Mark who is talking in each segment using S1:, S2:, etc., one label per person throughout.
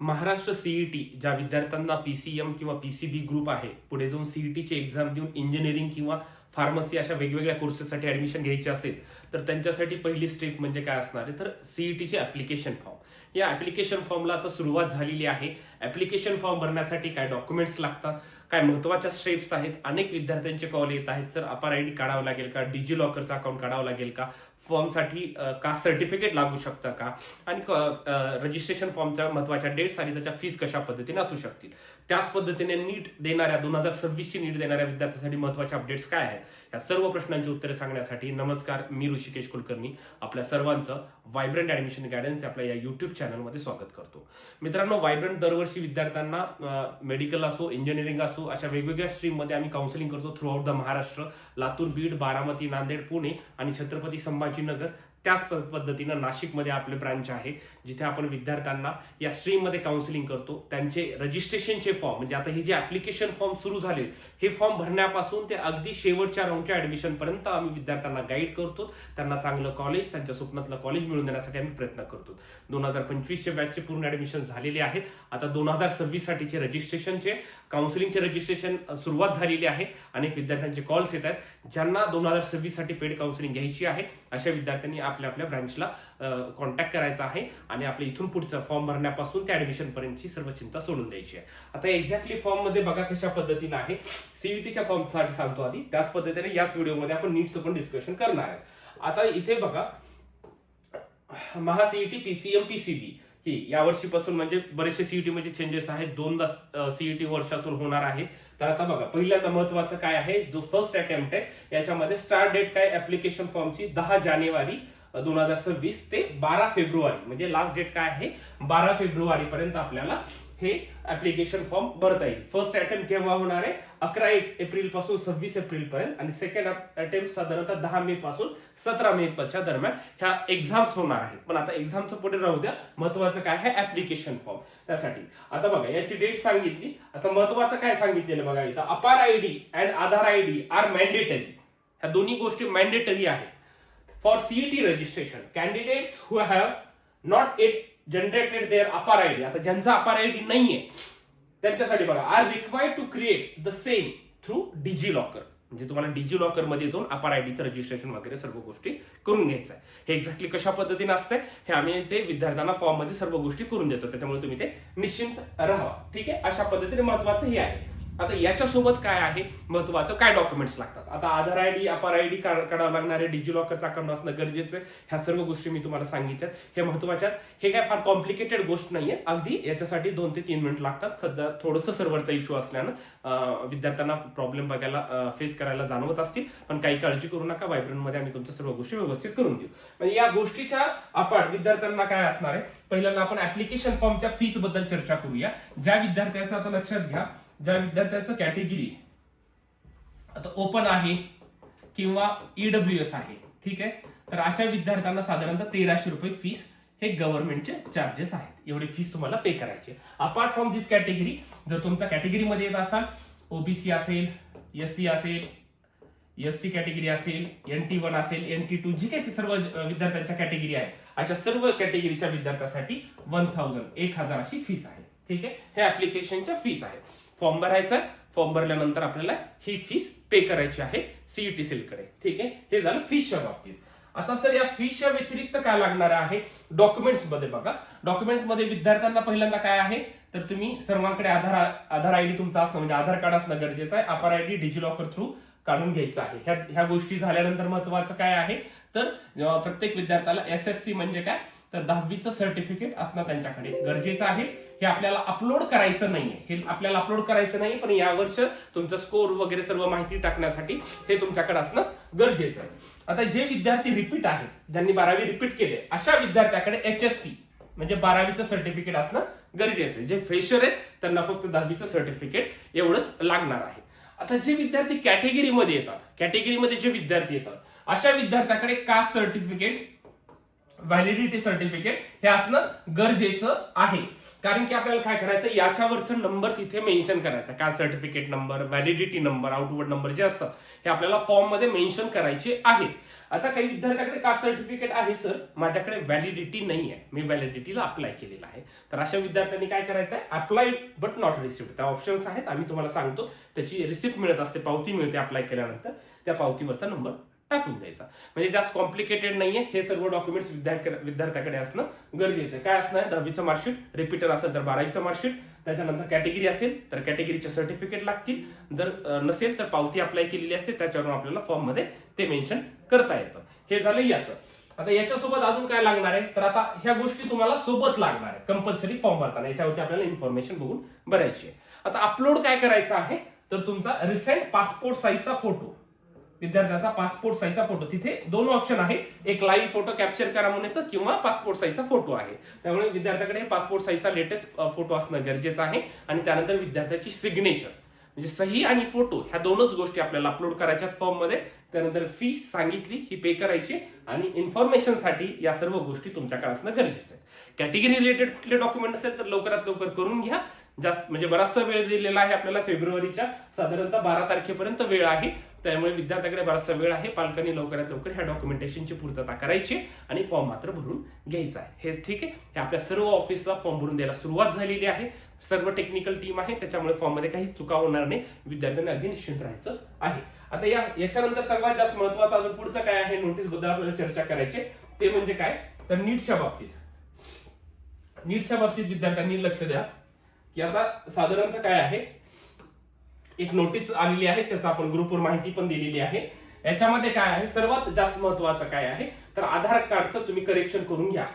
S1: Maharashtra CET ज्या विद्यार्थ्यांना PCM किंवा पीसीबी ग्रुप आहे पुढे जाऊन सीईटीची एक्झाम देऊन इंजिनिअरिंग किंवा फार्मसी अशा वेगवेगळ्या कोर्सेससाठी ऍडमिशन घ्यायची असेल तर त्यांच्यासाठी पहिली स्टेप म्हणजे काय असणार आहे? तर सीईटीचे ऍप्लिकेशन फॉर्म या ऍप्लिकेशन फॉर्मला आता सुरुवात झालेली आहे. ऍप्लिकेशन फॉर्म भरण्यासाठी काय डॉक्युमेंट्स लागतात काय महत्त्वाच्या स्टेप्स आहेत? अनेक विद्यार्थ्यांचे कॉल येत आहेत. सर अपार आय डी काढावं लागेल का? डिजी लॉकरचं अकाउंट काढावं लागेल का? फॉर्मसाठी कास्ट सर्टिफिकेट लागू शकतं का? आणि रजिस्ट्रेशन फॉर्मच्या महत्त्वाच्या डेट्स आणि त्याच्या फीस कशा पद्धतीने असू शकतील? त्याच पद्धतीने नीट देणाऱ्या दोन हजार सव्वीसची नीट देणाऱ्या विद्यार्थ्यांसाठी महत्त्वाचे अपडेट्स काय आहेत? या सर्व प्रश्नांची उत्तरे सांगण्यासाठी नमस्कार मी ऋषिकेश कुलकर्णी. आपल्या सर्वांचं व्हायब्रंट ऍडमिशन गायडन्स आपल्या या युट्यूब चॅनलमध्ये स्वागत करतो. मित्रांनो व्हायब्रंट दरवर्षी विद्यार्थ्यांना मेडिकल असो इंजिनिअरिंग असो अशा वेगवेगळ्या स्ट्रीममध्ये आम्ही काउन्सिलिंग करतो throughout the Maharashtra Latur Beed Baramati Nanded Pune आणि छत्रपती शिवाजीनगर त्याच प- पद्धतीनं नाशिकमध्ये आपले ब्रांच आहे जिथे आपण विद्यार्थ्यांना या स्ट्रीममध्ये काउन्सिलिंग करतो. त्यांचे रजिस्ट्रेशनचे फॉर्म म्हणजे आता हे जे ऍप्लिकेशन फॉर्म सुरू झाले हे फॉर्म भरण्यापासून ते अगदी शेवटच्या राऊंडच्या ॲडमिशनपर्यंत आम्ही विद्यार्थ्यांना गाईड करतो. त्यांना चांगलं कॉलेज त्यांच्या स्वप्नातलं कॉलेज मिळवून देण्यासाठी आम्ही प्रयत्न करतो. दोन हजार पंचवीसच्या बॅचचे पूर्ण ऍडमिशन झालेले आहेत. आता दोन हजार सव्वीस साठीचे रजिस्ट्रेशनचे काउन्सिलिंगचे रजिस्ट्रेशन सुरुवात झालेली आहे. अनेक विद्यार्थ्यांचे कॉल्स येत आहेत. ज्यांना दोन हजार सव्वीससाठी पेड काउन्सिलिंग घ्यायची आहे अशा विद्यार्थ्यांनी आपल्या आपल्या ब्रांचला कॉन्टॅक्ट करायचा आहे आणि आपल्या इथून पुढचं फॉर्म भरण्यापासून त्या ऍडमिशनपर्यंतची सर्व चिंता सोडून द्यायची आहे. आता एक्झॅक्टली फॉर्ममध्ये बघा कशा पद्धतीने आहे. सीईटीच्या फॉर्मसाठी सांगतो आधी. त्याच पद्धतीने याच व्हिडिओमध्ये आपण नीटचं पण डिस्कशन करणार आहे. आता इथे बघा महासीईटी पीसीएम पीसीबी ही या वर्षीपासून म्हणजे बरेचसे सीईटी मध्ये चेंजेस आहेत. दोनदा सीईटी वर्षातून होणार आहे. तर आता बघा पहिल्यांदा महत्वाचं काय आहे? जो फर्स्ट अटेम्प्ट आहे याच्यामध्ये स्टार्ट डेट काय? ऍप्लिकेशन फॉर्मची दहा जानेवारी दोन हजार सव्वीस ते बारा फेब्रुवारी. म्हणजे लास्ट डेट काय आहे? बारा फेब्रुवारी पर्यंत आपल्याला हे ऍप्लिकेशन फॉर्म भरता येईल. फर्स्ट अटेम्प्ट केव्हा होणार आहे? अकरा एप्रिलपासून सव्वीस एप्रिल पर्यंत आणि सेकंड अटेम्प्ट साधारणतः दहा मे पासून सतरा मे च्या दरम्यान ह्या एक्झाम्स होणार आहेत. पण आता एक्झामचं पुढे राहू द्या. महत्वाचं काय आहे? ऍप्लिकेशन फॉर्म त्यासाठी. आता बघा याची डेट सांगितली. आता महत्वाचं काय सांगितलेलं बघा इथं. APAAR I D and Aadhaar I D are mandatory ह्या दोन्ही गोष्टी मॅन्डेटरी आहेत. For CET registration candidates who have not yet generated their APAAR ID, आता ज्यांचा अपार ID नाही नाहीये त्यांच्यासाठी बघा are required to create the same through DigiLocker म्हणजे तुम्हाला डिजी लॉकरमध्ये जाऊन अपार आयडीचं रजिस्ट्रेशन वगैरे सर्व गोष्टी करून घ्यायचं आहे हे एक्झॅक्टली कशा पद्धतीने असतंय हे आम्ही ते विद्यार्थ्यांना फॉर्ममध्ये सर्व गोष्टी करून देतो. त्याच्यामुळे तुम्ही ते निश्चिंत राहा. ठीक आहे? अशा पद्धतीने महत्वाचं हे आहे. आता याच्यासोबत काय आहे? महत्वाचं काय डॉक्युमेंट्स लागतात? आता Aadhaar I D APAAR I D काढावं लागणार आहे डिजी लॉकरचं अकाउंट असणं गरजेचं आहे. ह्या सर्व गोष्टी मी तुम्हाला सांगितल्यात. हे महत्त्वाच्या आहेत. हे काय फार कॉम्प्लिकेटेड गोष्ट नाहीये. अगदी याच्यासाठी दोन ते तीन मिनिट लागतात. सध्या थोडंसं सर्व्हरचा इश्यू असल्यानं विद्यार्थ्यांना प्रॉब्लेम बघायला फेस करायला जाणवत असतील. पण काही काळजी करू नका. मध्ये आम्ही तुमच्या सर्व गोष्टी व्यवस्थित करून देऊ. म्हणजे या गोष्टीच्या आपण विद्यार्थ्यांना काय असणार आहे? पहिल्यांदा आपण ऍप्लिकेशन फॉर्मच्या फीसबद्दल चर्चा करूया. ज्या विद्यार्थ्याचं आता लक्षात घ्या. ज्या विद्यार्थ्याचं कॅटेगरी आता ओपन आहे किंवा ईडब्ल्यू एस आहे ठीक आहे? तर अशा विद्यार्थ्यांना साधारणतः तेराशे रुपये फीस हे गव्हर्नमेंटचे चार्जेस आहेत. एवढी फीस तुम्हाला पे करायची अपार्ट फ्रॉम दिस कॅटेगरी जर तुमचा कॅटेगरीमध्ये येत असाल ओबीसी असेल एस सी असेल एस टी कॅटेगरी असेल एन टी वन असेल एन टी टू जी काही सर्व विद्यार्थ्यांच्या कॅटेगरी आहे अशा सर्व कॅटेगरीच्या विद्यार्थ्यासाठी वन थाउजंड एक हजार अशी फीस आहे. ठीक आहे? हे ऍप्लिकेशनच्या फीस आहेत. फॉर्म भरायचा फॉर्म भरल्यानंतर आपल्याला ही फीस पे करायची आहे सीईटी सेलकडे ठीक आहे? हे झालं फीसच्या बाबतीत. आता सर या फीच्या व्यतिरिक्त काय लागणार आहे? डॉक्युमेंट्समध्ये बघा. डॉक्युमेंट्समध्ये विद्यार्थ्यांना पहिल्यांदा काय आहे? तर तुम्ही सर्वांकडे आधार आधार आयडी तुमचा असणं म्हणजे आधार कार्ड असणं गरजेचं आहे. अपार आयडी डिजिलॉकर थ्रू काढून घ्यायचं आहे. ह्या ह्या गोष्टी झाल्यानंतर महत्वाचं काय आहे? तर प्रत्येक विद्यार्थ्याला एस एस सी म्हणजे काय? तर दहावीचं सर्टिफिकेट असणं त्यांच्याकडे गरजेचं आहे. हे आपल्याला अपलोड करायचं नाहीये. हे आपल्याला अपलोड करायचं नाही पण या वर्ष तुमचं स्कोर वगैरे सर्व माहिती टाकण्यासाठी हे तुमच्याकडे असणं गरजेचं आहे. आता जे विद्यार्थी रिपीट आहेत ज्यांनी बारावी रिपीट केले अशा विद्यार्थ्याकडे एच एस सी म्हणजे बारावीचं सर्टिफिकेट असणं गरजेचं आहे. जे फ्रेशर आहेत त्यांना फक्त दहावीचं सर्टिफिकेट एवढंच लागणार आहे. आता जे विद्यार्थी कॅटेगरीमध्ये येतात कॅटेगरीमध्ये जे विद्यार्थी येतात अशा विद्यार्थ्याकडे कास्ट सर्टिफिकेट व्हॅलिडिटी सर्टिफिकेट हे असणं गरजेचं आहे? कारण की आपल्याला काय करायचं याच्यावरचं नंबर तिथे मेन्शन करायचा. काय certificate number validity number outward number जे असतात हे आपल्याला फॉर्ममध्ये मेन्शन करायचे आहे. आता काही विद्यार्थ्याकडे का सर्टिफिकेट आहे सर माझ्याकडे व्हॅलिडिटी नाही आहे मी व्हॅलिडिटीला अप्लाय केलेला आहे. तर अशा विद्यार्थ्यांनी काय करायचं आहे अप्लाय बट नॉट रिसिव्ह त्या ऑप्शन्स आहेत आम्ही तुम्हाला सांगतो. त्याची रिसिप्ट मिळत असते पावती मिळते अप्लाय केल्यानंतर. त्या पावतीवरचा नंबर टाकून द्यायचा. म्हणजे जास्त कॉम्प्लिकेटेड नाहीये. हे सर्व डॉक्युमेंट्स विद्यार्थ्याकडे असणं गरजेचं आहे. काय असणार? दहावीचं मार्कशीट रिपीटर असेल तर बारावीचं मार्कशीट त्याच्यानंतर कॅटेगरी असेल तर कॅटेगरीचे सर्टिफिकेट लागतील. जर नसेल तर पावती अप्लाय केलेली असते त्याच्यावरून आपल्याला फॉर्ममध्ये ते मेन्शन करता येतं. हे झालं याचं. आता याच्यासोबत अजून काय लागणार आहे? तर आता ह्या गोष्टी तुम्हाला सोबत लागणार आहे. कंपल्सरी फॉर्म भरताना. याच्यावरची आपल्याला इन्फॉर्मेशन बघून भरायची आहे आता अपलोड काय करायचं आहे? तर तुमचा रिसेंट पासपोर्ट साईजचा फोटो विद्यार्थ्याचा पासपोर्ट साईजचा फोटो तिथे दोन ऑप्शन आहे. एक लाईव्ह फोटो कॅप्चर करा म्हणून येतं किंवा पासपोर्ट साईजचा फोटो आहे. त्यामुळे विद्यार्थ्याकडे पासपोर्ट साईजचा लेटेस्ट फोटो असणं गरजेचं आहे. आणि त्यानंतर विद्यार्थ्याची सिग्नेचर म्हणजे सही आणि फोटो ह्या दोनच गोष्टी आपल्याला अपलोड करायच्या फॉर्ममध्ये त्यानंतर फी सांगितली ही पे करायची आणि इन्फॉर्मेशनसाठी या सर्व गोष्टी तुमच्याकडे असणं गरजेचं आहे. कॅटेगरी रिलेटेड कुठले डॉक्युमेंट असेल तर लवकरात लवकर करून घ्या. जास्त म्हणजे बराचसा वेळ दिलेला आहे आपल्याला फेब्रुवारीच्या. साधारणतः बारा तारखेपर्यंत वेळ आहे. त्यामुळे विद्यार्थ्याकडे बराचसा वेळ आहे. पालकांनी लवकरात लवकर ह्या डॉक्युमेंटेशनची पूर्तता करायची आणि फॉर्म मात्र भरून घ्यायचा आहे. हे ठीक आहे. हे आपल्या सर्व ऑफिसला फॉर्म भरून द्यायला सुरुवात झालेली आहे. सर्व टेक्निकल टीम आहे. त्याच्यामुळे फॉर्ममध्ये काहीच चुका होणार नाही. विद्यार्थ्यांनी अगदी निश्चिंत राहायचं आहे. आता या याच्यानंतर सर्वात जास्त महत्वाचं अजून पुढचं काय आहे? नोटीसबद्दल आपल्याला चर्चा करायची ते म्हणजे काय? तर नीटच्या बाबतीत. नीटच्या बाबतीत विद्यार्थ्यांनी लक्ष द्या. की आता साधारणतः काय आहे? एक नोटीस आलेली आहे त्याचा आपण ग्रुपवर माहिती पण दिलेली आहे. याच्यामध्ये काय आहे? सर्वात जास्त महत्वाचं काय आहे? तर आधार कार्डचं तुम्ही करेक्शन करून घ्या.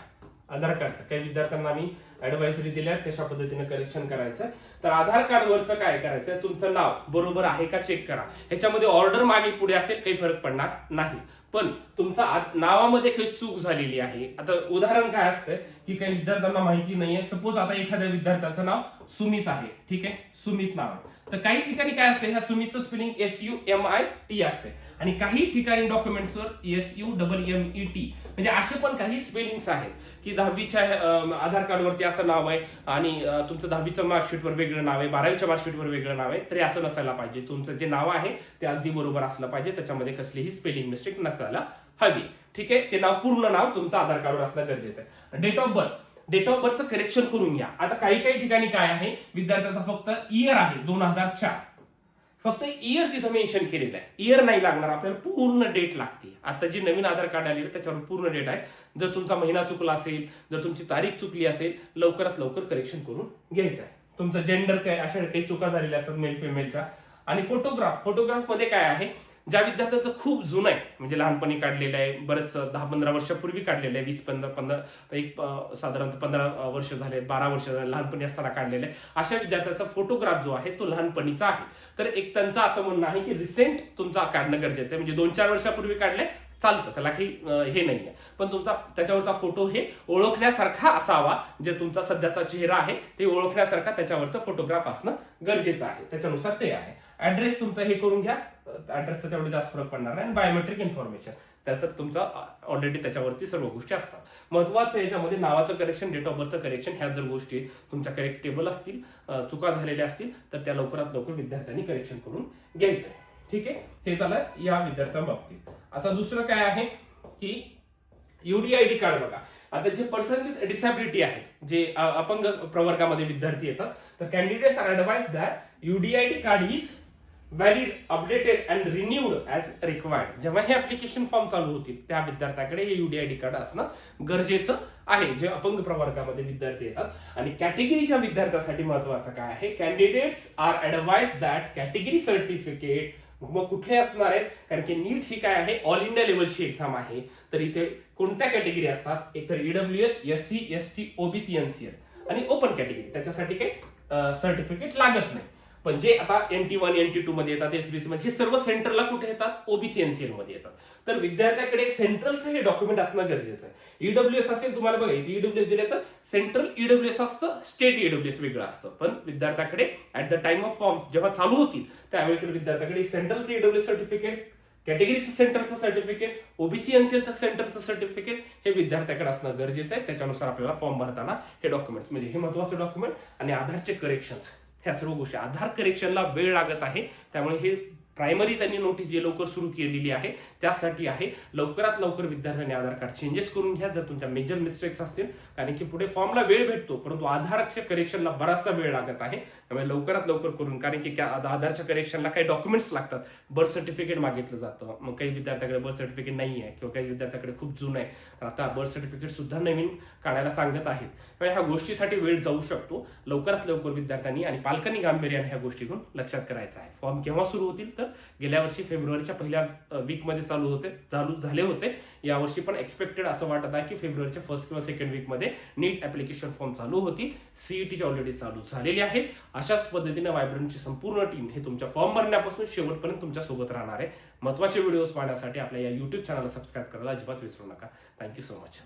S1: आधार कार्डचं. काही विद्यार्थ्यांना आम्ही ऍडवायझरी दिल्या कशा पद्धतीने करेक्शन करायचं. तर आधार कार्ड वरचं काय करायचं तुमचं नाव बरोबर आहे का? चेक करा. ह्याच्यामध्ये ऑर्डर मागे पुढे असेल काही फरक पडणार नाही. पण तुमचा नावामध्ये काही चूक झालेली आहे. आता उदाहरण काय असतं? की काही विद्यार्थ्यांना माहिती नाहीये. सपोज आता एखाद्या विद्यार्थ्याचं नाव सुमित आहे. ठीक आहे? सुमित नाव. आहे तर काही ठिकाणी काय असते? ह्या सुमितचं spelling S U M I T असते. आणि काही ठिकाणी डॉक्युमेंट्सवर S U double M E T म्हणजे असे पण काही स्पेलिंग्स आहेत की दहावीच्या आधार कार्डवरती असं नाव आहे आणि तुमचं दहावीचं मार्कशीटवर वेगळं नाव आहे बारावीच्या मार्कशीटवर वेगळं नाव आहे तरी असं नसायला पाहिजे. तुमचं जे नाव आहे ते अगदी बरोबर असलं पाहिजे त्याच्यामध्ये कसलीही स्पेलिंग मिस्टेक नसायला हवी. ठीक आहे? ते नाव पूर्ण नाव तुमचं आधार कार्डवर असणं गरजेचं आहे. Date of birth date of बर्थचं correction करून घ्या. आता काही काही ठिकाणी काय आहे? विद्यार्थ्याचा फक्त इयर आहे दोन हजार चार. फक्त इयर तिथं मेन्शन केलेलं आहे. इयर नाही लागणार आपल्याला पूर्ण डेट लागते. आता जी नवीन आधार कार्ड आलेलं आहे, त्याच्यावर पूर्ण डेट आहे. जर तुमचा महिना चुकला असेल जर तुमची तारीख चुकली असेल लवकरात लवकर करेक्शन करून घ्यायचं आहे. तुमचं जेंडर काय अशा काही चुका झालेल्या असतात मेल फिमेलच्या आणि फोटोग्राफ फोटोग्राफमध्ये काय आहे? ज्या विद्यार्थ्याचं खूप जुनं आहे म्हणजे लहानपणी काढलेलं आहे बरंच दहा पंधरा वर्षापूर्वी काढलेलं आहे वीस पंधरा पंधरा एक साधारण साधारणतः पंधरा वर्ष झाले बारा वर्ष झाले लहानपणी असताना काढलेलं आहे. अशा विद्यार्थ्याचा फोटोग्राफ जो आहे तो लहानपणीचा आहे. तर एक त्यांचं असं म्हणणं आहे की रिसेंट तुमचा काढणं गरजेचं आहे. म्हणजे दोन चार वर्षापूर्वी काढलंय चालतं त्याला काही हे नाही आहे. पण तुमचा त्याच्यावरचा फोटो हे ओळखण्यासारखा असावा जे तुमचा सध्याचा चेहरा आहे ते ओळखण्यासारखा त्याच्यावरचा फोटोग्राफ असणं गरजेचं आहे. त्याच्यानुसार ते आहे. ऍड्रेस तुमचा हे करून घ्या. ऍड्रेसचा तेवढं जास्त फरक पडणार नाही. आणि बायोमेट्रिक इन्फॉर्मेशन त्याचं तुमचा ऑलरेडी त्याच्यावरती सर्व गोष्टी असतात. महत्वाचं याच्यामध्ये नावाचं करेक्शन डेट ऑफ बर्थचं करेक्शन ह्या जर गोष्टी तुमच्या करेक्टेबल असतील चुका झालेल्या असतील तर त्या लवकरात लवकर विद्यार्थ्यांनी करेक्शन करून घ्यायचं आहे ठीक आहे? हे झालं या विद्यार्थ्यांबाबतीत. आता दुसरं काय आहे की युडीआयडी कार्ड बघा. आता जे पर्सन विथ डिसॅबिलिटी आहेत जे अपंग प्रवर्गामध्ये विद्यार्थी येतात तर candidates are advise that UDID card is valid updated and renewed as required जेव्हा हे ऍप्लिकेशन फॉर्म चालू होतील त्या विद्यार्थ्याकडे हे युडीआयडी कार्ड असणं गरजेचं आहे जे अपंग प्रवर्गामध्ये विद्यार्थी येतात. आणि कॅटेगरीच्या विद्यार्थ्यासाठी महत्वाचं काय आहे? Candidates are advise that category certificate मग कुठले असणार आहेत? कारण की नीट ही काय आहे? ऑल इंडिया लेवलची एक्झाम आहे. तर इथे कोणत्या कॅटेगरी असतात? एक तर E W S S C S T OBC NCL आणि ओपन कॅटेगरी त्याच्यासाठी काही सर्टिफिकेट लागत नाही. पण जे आता N T one N T two मध्ये येतात एसबीसी मध्ये हे सर्व सेंटरला कुठे येतात? ओबीसी एनसीएलमध्ये येतात. तर विद्यार्थ्याकडे सेंट्रलचं हे डॉक्युमेंट असणं गरजेचं आहे. ईडब्ल्यू एस असेल तुम्हाला बघा इथे ईडब्ल्यू एस दिले तर सेंट्रल ईडब्ल्यू एस असतं स्टेट ईडब्ल्यू एस वेगळं असतं. पण विद्यार्थ्याकडे at the time of form जेव्हा चालू होतील त्यावेळेकडे विद्यार्थ्याकडे सेंट्रलचं ईडब्ल्यू सर्टिफिकेट कॅटेगरीचं सेंटरचं सर्टिफिकेट ओबीसी एनसीएलचं सेंटरचं सर्टिफिकेट हे विद्यार्थ्याकडे असणं गरजेचं आहे. त्याच्यानुसार आपल्याला फॉर्म भरताना हे डॉक्युमेंट्स म्हणजे हे महत्त्वाचे डॉक्युमेंट आणि आधारचे करेक्शन्स ह्या सर्व गोष्टी. आधार करेक्शनला वेळ लागत आहे. त्यामुळे हे प्रायमरी त्यांनी नोटीस जे लवकर सुरू केलेली आहे त्यासाठी आहे लवकरात लवकर विद्यार्थ्यांनी आधार कार्ड चेंजेस करून घ्या जर तुमच्या मेजर मिस्टेक्स असतील. कारण की पुढे फॉर्मला वेळ भेटतो परंतु आधारच्या करेक्शनला बराचसा वेळ लागत आहे. त्यामुळे लवकरात लवकर करून कारण की त्या आधारच्या करेक्शनला काही डॉक्युमेंट्स लागतात. बर्थ सर्टिफिकेट मागितलं जातं. मग काही विद्यार्थ्याकडे बर्थ सर्टिफिकेट नाही आहे किंवा काही विद्यार्थ्याकडे खूप जुनं आहे. आता बर्थ सर्टिफिकेट सुद्धा नवीन काढायला सांगत आहेत. त्यामुळे ह्या गोष्टीसाठी वेळ जाऊ शकतो. लवकरात लवकर विद्यार्थ्यांनी आणि पालकांनी गांभीर्याने ह्या गोष्टीतून लक्षात करायचं आहे. फॉर्म केव्हा सुरू होतील तर? गेल्या वर्षी फेब्रुवारीच्या पहिल्या वीकमध्ये चालू होते चालू झाले होते. यावर्षी पण एक्सपेक्टेड असं वाटत आहे की फेब्रुवारीच्या फर्स्ट किंवा सेकंड वीकमध्ये नीट ॲप्लिकेशन फॉर्म चालू होती सीईटीची ऑलरेडी चालू झालेली आहे. अशाच पद्धतीने वायब्रंटची संपूर्ण टीम हे तुमच्या फॉर्म भरण्यापासून शेवटपर्यंत तुमच्यासोबत राहणार आहे. महत्त्वाचे व्हिडिओज पाहण्यासाठी आपल्या या युट्यूब चॅनलला सबस्क्राईब करायला अजिबात विसरू नका. Thank you so much